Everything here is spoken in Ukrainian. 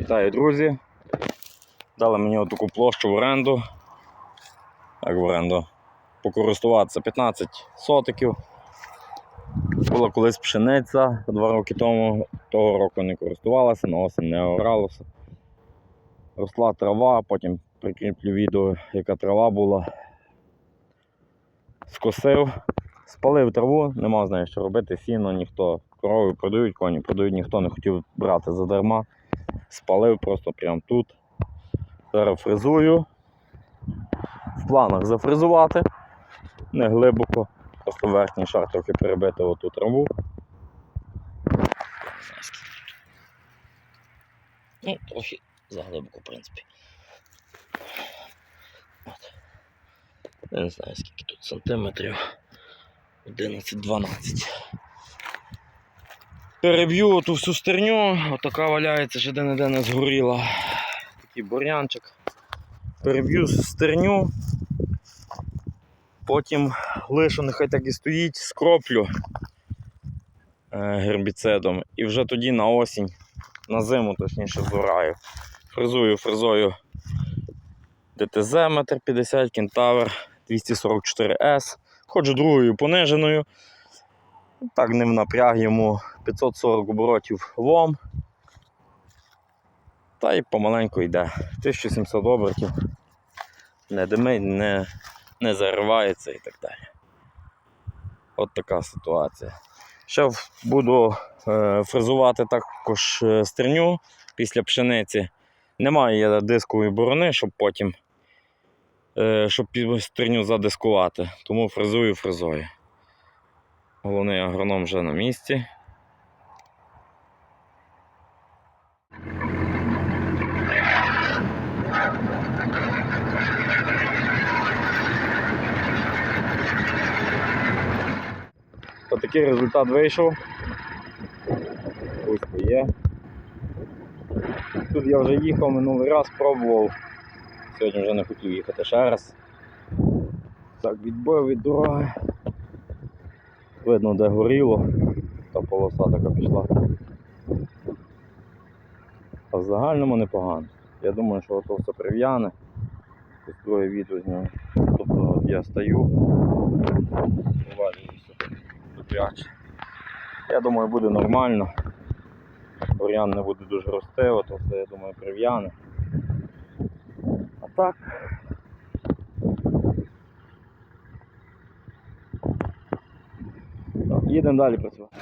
Вітаю, друзі. Дали мені отаку площу в оренду. Так, в оренду. Покористуватися 15 сотиків. Була колись пшениця два роки тому, того року не користувалася, на осінь не оралося. Росла трава, потім прикріплю відео, яка трава була. Скосив, спалив траву, не мав з нею що робити, сіно ніхто. Корови продають, коні продають, ніхто не хотів брати задарма. Спалив просто прямо тут. Зараз фрезую. В планах зафрезувати. Не глибоко. Просто верхній шар трохи перебити оту траву. Ну, трохи заглибоко, в принципі. От. Не знаю скільки тут сантиметрів. 11-12. Переб'ю ту всю стерню, отака валяється, ще де-не-де не згоріла. Такий бур'янчик. Переб'ю стерню. Потім лишу, нехай так і стоїть, скроплю е, гербіцидом. І вже тоді на осінь, на зиму точніше зораю. Фрезую фрезою ДТЗ 1,50 м, кентавр 244С. Ходжу другою пониженою. Так в напряг йому 540 оборотів лом. Та й помаленьку йде. 1700 обертів. Не димить, не, не заривається і так далі. От така ситуація. Ще буду е, фрезувати також е, стерню після пшениці. Немає дискової борони, щоб потім е, щоб стерню задискувати. Тому фрезую фрезою. Головний агроном вже на місці. Отакий результат вийшов. Ось є. Тут я вже їхав минулий раз, пробував. Сьогодні вже не хотів їхати ще раз. Так, відбив від дороги. Видно, де горіло, та полоса така пішла. А в загальному непогано. Я думаю, що ото все прив'яне. Друге відео зніму. Тобто от я стою, вивалююся добряче. Я думаю, буде нормально. Бур'ян не буде дуже рости, ото все, я думаю, прив'яне. А. Так, Їдемо далі працювати.